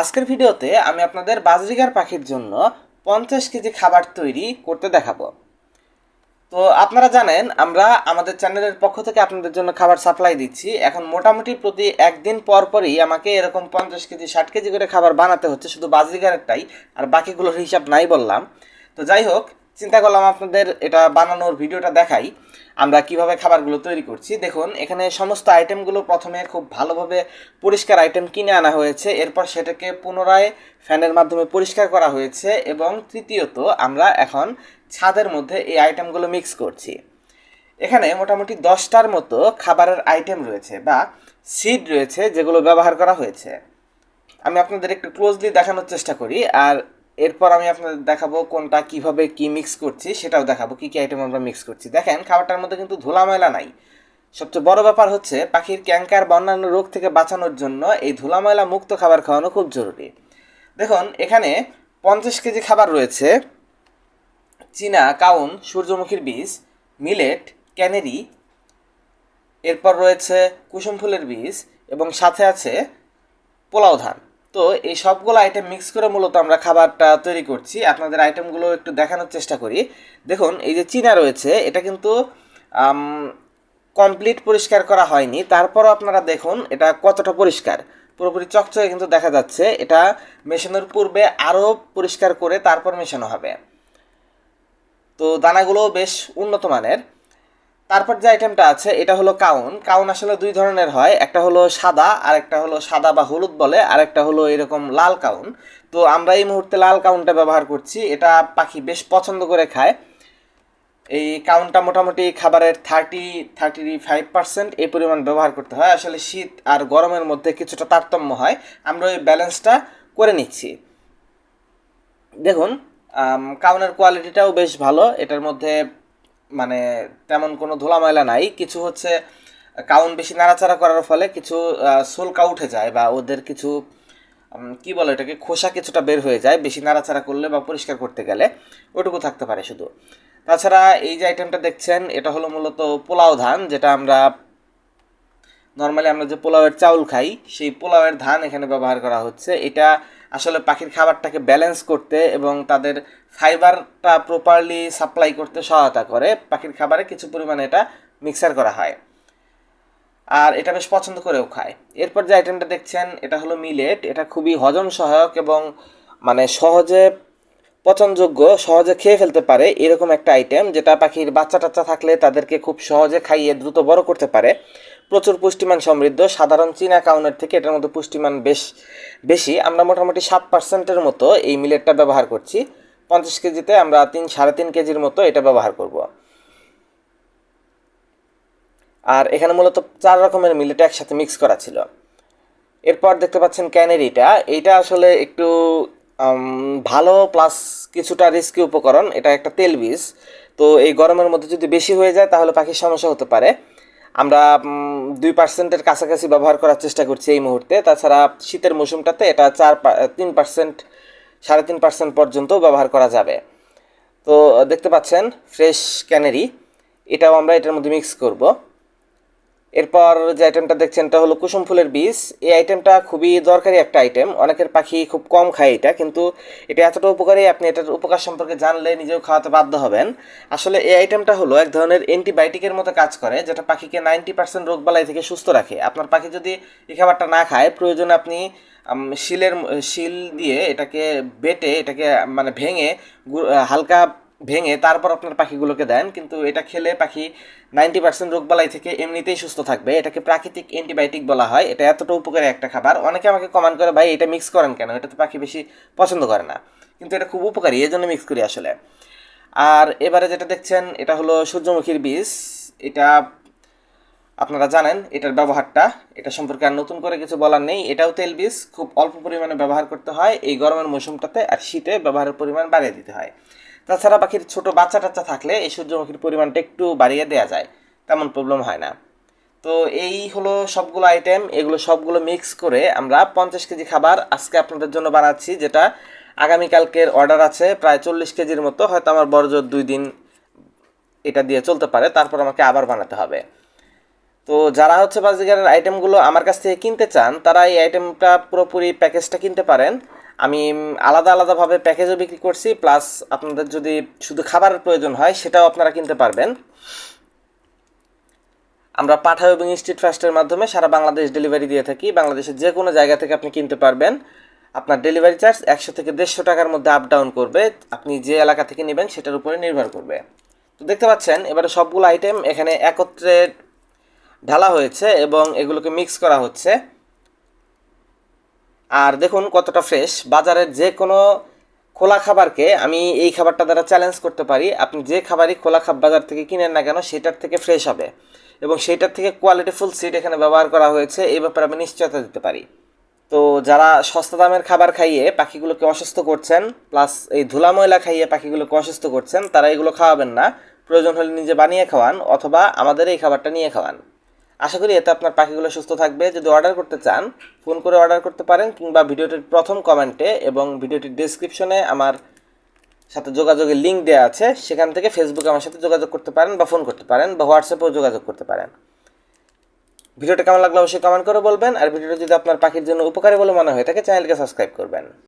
আজকের ভিডিওতে আমি আপনাদের বাজরিগার পাখির জন্য পঞ্চাশ কেজি খাবার তৈরি করতে দেখাব। তো আপনারা জানেন, আমরা আমাদের চ্যানেলের পক্ষ থেকে আপনাদের জন্য খাবার সাপ্লাই দিচ্ছি। এখন মোটামুটি প্রতি একদিন পর পরই আমাকে এরকম পঞ্চাশ কেজি, ষাট কেজি করে খাবার বানাতে হচ্ছে, শুধু বাজরিগারেরটাই, আর বাকিগুলোর হিসাব নাই বললাম। তো যাই হোক চিন্তা করলাম আপনাদের এটা বানানোর ভিডিওটা দেখাই। আমরা কীভাবে খাবারগুলো তৈরি করছি। দেখুন, এখানে সমস্ত আইটেমগুলো প্রথমে খুব ভালোভাবে পরিষ্কার আইটেম কিনে আনা হয়েছে। এরপর সেটাকে পুনরায় ফ্যানের মাধ্যমে পরিষ্কার করা হয়েছে এবং তৃতীয়ত আমরা এখন ছাদের মধ্যে এই আইটেমগুলো মিক্স করছি। এখানে মোটামুটি দশটার মতো খাবারের আইটেম রয়েছে বা সিড রয়েছে যেগুলো ব্যবহার করা হয়েছে। আমি আপনাদের একটু ক্লোজলি দেখানোর চেষ্টা করি। আর এরপর আমি আপনাদের দেখাবো কোনটা কীভাবে কি মিক্স করছি, সেটাও দেখাবো কি কি আইটেম আমরা মিক্স করছি। দেখেন, খাবারটার মধ্যে কিন্তু ধুলা ময়লা নাই। সবচেয়ে বড় ব্যাপার হচ্ছে, পাখির ক্যাঙ্কার বা অন্যান্য রোগ থেকে বাঁচানোর জন্য এই ধুলা ময়লা মুক্ত খাবার খাওয়ানো খুব জরুরি। দেখুন, এখানে পঞ্চাশ কেজি খাবার রয়েছে। চীনা, কাউন, সূর্যমুখীর বীজ, মিলেট, ক্যানেরি, এরপর রয়েছে কুসুম ফুলের বীজ এবং সাথে আছে পোলাও ধান। তো এই সবগুলো আইটেম মিক্স করে মূলত আমরা খাবারটা তৈরি করছি। আপনাদের আইটেমগুলো একটু দেখানোর চেষ্টা করি। দেখুন, এই যে চীনা রয়েছে, এটা কিন্তু কমপ্লিট পরিষ্কার করা হয়নি। তারপরও আপনারা দেখুন, এটা কতটা পরিষ্কার। পুরোপুরি চকচকে কিন্তু দেখা যাচ্ছে। এটা মেশানোর পূর্বে আরও পরিষ্কার করে তারপর মেশানো হবে। তো দানাগুলো বেশ উন্নত মানের। তারপর যে আইটেমটা আছে, এটা হলো কাউন। কাউন আসলে দুই ধরনের হয়। একটা হলো সাদা আর একটা হলো সাদা বা হলুদ বলে আর একটা হলো এরকম লাল কাউন। তো আমরা এই মুহূর্তে লাল কাউনটা ব্যবহার করছি। এটা পাখি বেশ পছন্দ করে খায়। এই কাউনটা মোটামুটি খাবারের থার্টি থার্টি ফাইভ পার্সেন্ট এই পরিমাণ ব্যবহার করতে হয়। আসলে শীত আর গরমের মধ্যে কিছুটা তারতম্য হয়। আমরা ওই ব্যালেন্সটা করে নিচ্ছি। দেখুন কাউনের কোয়ালিটিটাও বেশ ভালো। এটার মধ্যে মানে তেমন কোনো ধুলা ময়লা নাই, কিছু হচ্ছে, কাউন বেশি নাড়াচাড়া করার ফলে কিছু সোলকা উঠে যায় বা ওদের কিছু কি বলে এটাকে খোসা কিছুটা বের হয়ে যায় বেশি নাড়াচাড়া করলে বা পরিষ্কার করতে গেলে, ওটুকু থাকতে পারে শুধু। তাছাড়া এই যে আইটেমটা দেখছেন, এটা হলো মূলত পোলাও ধান, যেটা আমরা নর্মালি আমরা যে পোলাওয়ের চাউল খাই, সেই পোলাওয়ের ধান এখানে ব্যবহার করা হচ্ছে। এটা আসলে পাখির খাবারটাকে ব্যালেন্স করতে এবং তাদের ফাইবারটা প্রপারলি সাপ্লাই করতে সহায়তা করে, পাখির খাবারে কিছু পরিমাণে এটা মিক্সার করা হয়। আর এটা বেশ পছন্দ করেও খায়। এরপর যে আইটেমটা দেখছেন, এটা হলো মিলেট এটা খুবই হজম সহায়ক এবং মানে সহজে পচনযোগ্য, সহজে খেয়ে ফেলতে পারে এরকম একটা আইটেম যেটা পাখির বাচ্চা টাচ্চা থাকলে তাদেরকে খুব সহজে খাইয়ে দ্রুত বড় করতে পারে। প্রচুর পুষ্টিমান সমৃদ্ধ। সাধারণ চীনা কাউনের থেকে এটার মধ্যে পুষ্টিমান বেশ বেশি। আমরা মোটামুটি সাত পার্সেন্টের মতো এই মিলেটটা ব্যবহার করছি। পঞ্চাশ কেজিতে আমরা তিন, সাড়ে তিন কেজির মতো এটা ব্যবহার করব। আর এখানে মূলত চার রকমের মিলেট একসাথে মিক্স করা ছিল। এরপর দেখতে পাচ্ছেন ক্যানেরিটা। এইটা আসলে একটু ভালো প্লাস কিছুটা রিস্কি উপকরণ। এটা একটা তেল বীজ। তো এই গরমের মধ্যে যদি বেশি হয়ে যায় তাহলে পাখির সমস্যা হতে পারে। আমরা দুই পার্সেন্টের কাছাকাছি ব্যবহার করার চেষ্টা করছি এই মুহূর্তে। তাছাড়া শীতের মৌসুমটাতে এটা চার তিন পার্সেন্ট, সাড়ে তিন পার্সেন্ট পর্যন্ত ব্যবহার করা যাবে। তো, দেখতে পাচ্ছেন, ফ্রেশ ক্যানেরি। এটাও আমরা এটার মধ্যে মিক্স করব। এরপর যে আইটেমটা দেখছেন, এটা হলো কুসুম ফুলের বীজ। এই আইটেমটা খুবই দরকারি একটা আইটেম অনেকের পাখি খুব কম খায় এটা, কিন্তু এটা এতটা উপকারী, আপনি এটার উপকার সম্পর্কে জানলে নিজেও খাওয়াতে বাধ্য হবেন। আসলে এই আইটেমটা হলো এক ধরনের অ্যান্টিবায়োটিকের মতো কাজ করে, যেটা পাখিকে নাইনটি পার্সেন্ট রোগবালাই থেকে সুস্থ রাখে। আপনার পাখি যদি এই খাবারটা না খায়, প্রয়োজনে আপনি শিলের শিল দিয়ে এটাকে বেটে, এটাকে মানে ভেঙে হালকা ভেঙে তারপর আপনার পাখিগুলোকে দেন, কিন্তু এটা খেলে পাখি নাইনটি পার্সেন্ট রোগবালাই থেকে এমনিতেই সুস্থ থাকবে। এটাকে প্রাকৃতিক অ্যান্টিবায়োটিক বলা হয়। এটা এতটা উপকারী একটা খাবার। অনেকে আমাকে কমেন্ট করে, ভাই, এটা মিক্স করেন কেন? এটা তো পাখি বেশি পছন্দ করে না। কিন্তু এটা খুব উপকারী এই জন্য মিক্স করি আসলে। আর এবারে যেটা দেখছেন, এটা হলো সূর্যমুখীর বীজ। এটা আপনারা জানেন, এটার ব্যবহারটা। এটা সম্পর্কে আর নতুন করে কিছু বলার নেই। এটাও তেল বীজ। খুব অল্প পরিমাণে ব্যবহার করতে হয় এই গরমের মৌসুমটাতে, আর শীতে ব্যবহারের পরিমাণ বাড়িয়ে দিতে হয়। তাছাড়া পাখির ছোট বাচ্চা টাচ্চা থাকলে এই সূর্যমুখীর পরিমাণটা একটু বাড়িয়ে দেওয়া যায়। তেমন প্রবলেম হয় না। তো এই হলো সবগুলো আইটেম এগুলো সবগুলো মিক্স করে আমরা পঞ্চাশ কেজি খাবার আজকে আপনাদের জন্য বানাচ্ছি, যেটা আগামীকালকের অর্ডার আছে, প্রায় চল্লিশ কেজির মতো, হয়তো আমার বড়জোর দুই দিন এটা দিয়ে চলতে পারে, তারপর আমাকে আবার বানাতে হবে। তো যারা হচ্ছে বাজিগারের আইটেমগুলো আমার কাছ থেকে কিনতে চান, তারা এই আইটেমটা পুরোপুরি প্যাকেজটা কিনতে পারেন। আমি আলাদা আলাদাভাবে প্যাকেজও বিক্রি করছি প্লাস আপনাদের যদি শুধু খাবারের প্রয়োজন হয়, সেটাও আপনারা কিনতে পারবেন। আমরা পাঠাও এবং স্ট্রিট ফাস্টের মাধ্যমে সারা বাংলাদেশ ডেলিভারি দিয়ে থাকি। বাংলাদেশের যে কোনো জায়গা থেকে আপনি কিনতে পারবেন। আপনার ডেলিভারি চার্জ একশো থেকে দেড়শো টাকার মধ্যে আপ ডাউন করবে। আপনি যে এলাকা থেকে নেবেন, সেটার উপরে নির্ভর করবে। তো দেখতে পাচ্ছেন, এবারে সবগুলো আইটেম এখানে একত্রে ঢালা হয়েছে এবং এগুলোকে মিক্স করা হচ্ছে। আর দেখুন কতটা ফ্রেশ বাজারের যে কোনো খোলা খাবারকে আমি এই খাবারটা দ্বারা চ্যালেঞ্জ করতে পারি। আপনি যে খাবারই খোলা খাব বাজার থেকে কিনেন না কেন, সেটার থেকে ফ্রেশ হবে। এবং সেটার থেকে কোয়ালিটিফুল সিট এখানে ব্যবহার করা হয়েছে। এই ব্যাপারে আমি নিশ্চয়তা দিতে পারি। তো যারা সস্তা দামের খাবার খাইয়ে পাখিগুলোকে অসুস্থ করছেন প্লাস এই ধুলা ময়লা খাইয়ে পাখিগুলোকে অসুস্থ করছেন, তারা এগুলো খাওয়াবেন না। প্রয়োজন হলে নিজে বানিয়ে খাওয়ান, অথবা আমাদের এই খাবারটা নিয়ে খাওয়ান। আশা করি এতে আপনার পাখিগুলো সুস্থ থাকবে। যদি অর্ডার করতে চান, ফোন করে অর্ডার করতে পারেন কিংবা ভিডিওটির প্রথম কমেন্টে এবং ভিডিওটির ডেসক্রিপশনে আমার সাথে যোগাযোগের লিঙ্ক দেওয়া আছে, সেখান থেকে ফেসবুকে আমার সাথে যোগাযোগ করতে পারেন বা ফোন করতে পারেন বা হোয়াটসঅ্যাপেও যোগাযোগ করতে পারেন। ভিডিওটা কেমন লাগল অবশ্যই কমেন্ট করে বলবেন, আর ভিডিওটা যদি আপনার পাখির জন্য উপকারী বলে মনে হয় থাকে চ্যানেলকে সাবস্ক্রাইব করবেন।